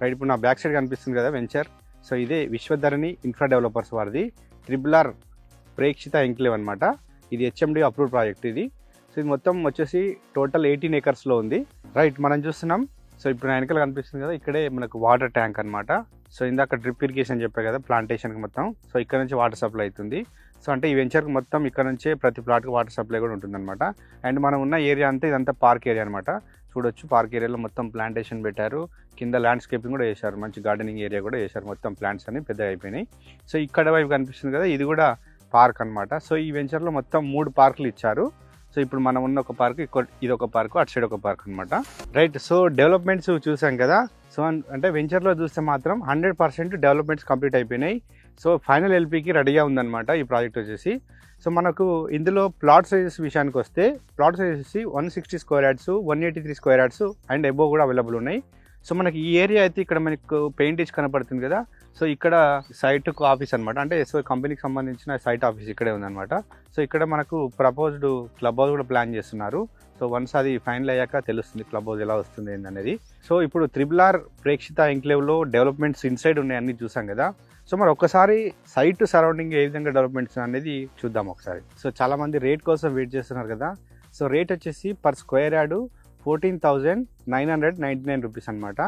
Right ఇప్పుడు నా back side కనిపిస్తుంది కదా వెంచర్. సో ఇదే విశ్వధరణి ఇన్ఫ్రా డెవలపర్స్ వారిది. ట్రిపుల్ ఆర్ ప్రేక్షిత ఎంక్లేవ్ అనమాట ఇది హెచ్ఎండి అప్రూవ్ ప్రాజెక్ట్ ఇది. సో ఇది మొత్తం వచ్చేసి టోటల్ ఎయిటీన్ ఏకర్స్లో ఉంది. రైట్ మనం చూస్తున్నాం. సో ఇప్పుడు నా వెనకాల కనిపిస్తుంది కదా ఇక్కడే మనకు వాటర్ ట్యాంక్ అనమాట సో ఇందాక డ్రిప్ ఇరిగేషన్ చెప్పే కదా ప్లాంటేషన్కి మొత్తం. సో ఇక్కడ నుంచి వాటర్ సప్లై అవుతుంది. సో అంటే ఈ వెంచర్కి మొత్తం ఇక్కడ నుంచే ప్రతి ప్లాట్కి వాటర్ సప్లై కూడా ఉంటుందన్నమాట. అండ్ మనం ఉన్న ఏరియా అంతా ఇదంతా పార్క్ ఏరియా అనమాట చూడొచ్చు పార్క్ ఏరియాలో మొత్తం ప్లాంటేషన్ పెట్టారు. కింద ల్యాండ్స్కేపింగ్ కూడా చేశారు. మంచి గార్డెనింగ్ ఏరియా కూడా చేశారు. మొత్తం ప్లాంట్స్ అన్ని పెద్ద అయిపోయినాయి. సో ఇక్కడ వైపు కనిపిస్తుంది కదా ఇది కూడా పార్క్ అన్నమాట. సో ఈ వెంచర్లో మొత్తం మూడు పార్కులు ఇచ్చారు. సో ఇప్పుడు మనం ఉన్న ఒక పార్క్ ఇది ఒక పార్క్ అటు సైడ్ ఒక పార్క్ అనమాట రైట్ సో డెవలప్మెంట్స్ చూసాం కదా. సో అంటే వెంచర్లో చూస్తే మాత్రం హండ్రెడ్ పర్సెంట్ డెవలప్మెంట్స్ కంప్లీట్ అయిపోయినాయి. సో ఫైనల్ ఎల్పీకి రెడీగా ఉందన్నమాట ఈ ప్రాజెక్ట్ వచ్చేసి. సో మనకు ఇందులో ప్లాట్ సైజెస్ విషయానికి వస్తే plot sizes one sixty square yards one eighty three square yards and above కూడా అవైలబుల్ ఉన్నాయి. సో మనకి ఈ ఏరియా అయితే ఇక్కడ మనకు పెయింటేజ్ కనపడుతుంది కదా. సో ఇక్కడ సైట్ ఆఫీస్ అనమాట అంటే ఎస్ఓ కంపెనీకి సంబంధించిన సైట్ ఆఫీస్ ఇక్కడే ఉందన్నమాట. సో ఇక్కడ మనకు ప్రపోజ్డ్ క్లబ్ హౌస్ కూడా ప్లాన్ చేస్తున్నారు. సో వన్స్ అది ఫైనల్ అయ్యాక తెలుస్తుంది క్లబ్ హౌస్ ఎలా వస్తుంది అనేది. సో ఇప్పుడు త్రిబుల్ ఆర్ ప్రేక్షిత ఎంక్లేవ్లో డెవలప్మెంట్స్ ఇన్సైడ్ ఉన్నాయన్నీ చూసాం కదా. సో మరి ఒక్కసారి సైట్ సరౌండింగ్ ఏ విధంగా డెవలప్మెంట్స్ అనేది చూద్దాం ఒకసారి. సో చాలా మంది రేట్ కోసం వెయిట్ చేస్తున్నారు కదా. సో రేట్ వచ్చేసి per square yard fourteen thousand nine hundred ninety nine rupees అనమాట